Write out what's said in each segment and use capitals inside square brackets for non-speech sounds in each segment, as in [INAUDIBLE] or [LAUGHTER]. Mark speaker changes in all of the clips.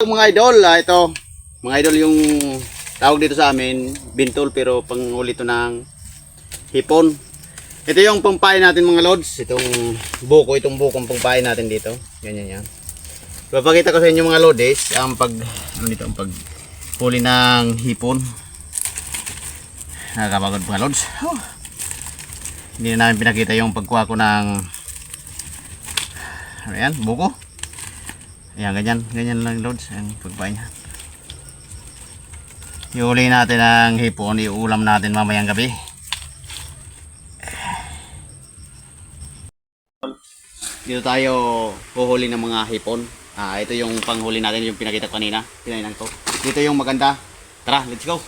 Speaker 1: Mga idol, ah, ito. Mga idol yung tawag dito sa amin, bintol pero panghuli to ng hipon. Ito yung pampain natin mga lods. Itong buko, itong bukong pampain natin dito. Ganyan yan. Papakita ko sa inyo mga lodes, ang pag, ano dito, ang pag huli ng hipon. Nakakapagod mga lods. Oh. Hindi na namin pinakita yung pagkuha ko ng ano yan, buko. Ayan, ganyan, ganyan lang loads, ang pagpain niya. Iuli natin ang hipon, iulam natin mamayang gabi. Dito tayo huhuli ng mga hipon. Ah, ito yung panghuli natin, yung pinakita ko kanina. Pinainan ko. Dito yung maganda. Tara, let's go.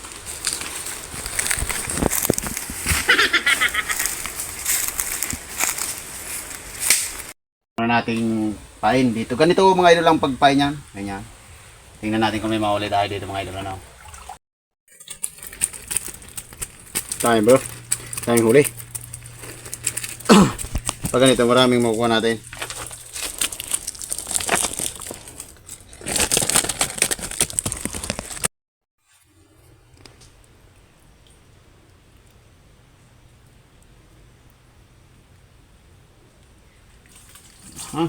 Speaker 1: Ano nating pain dito. Ganito mga idol ang pagpain niyan. Ganyan. Tingnan natin kung may mahuli tayo dito mga idol. Ano? Tayo bro. Tayong huli. [CLEARS THROAT] Pag ganito maraming makukuha natin. Ha?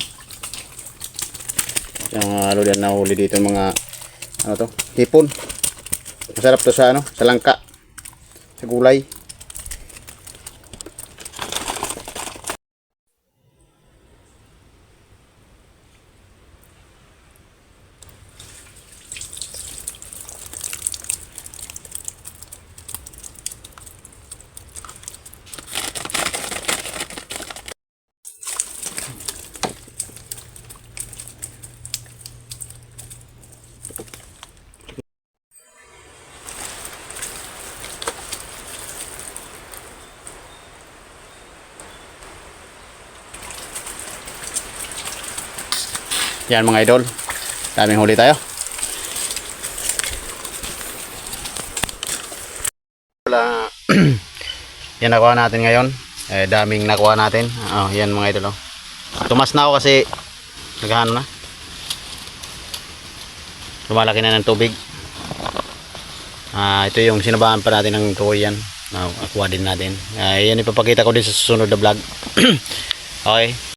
Speaker 1: Yung ano din nahuli dito mga ano to? Hipon. Masarap to sa ano, sa langka. Sa gulay. Yan mga idol. Daming huli tayo. Wala. [CLEARS THROAT] yan nakuha natin ngayon. Eh, daming nakuha natin. Oh, yan mga idol. Oh. Tumas na ako kasi naghahano na. Lumalaki na ng tubig. Ah, ito yung sinabahan pa natin ng tukoy yan. Ah, aqua din natin. Ah, yan ipapakita ko din sa susunod na vlog. [CLEARS THROAT] okay.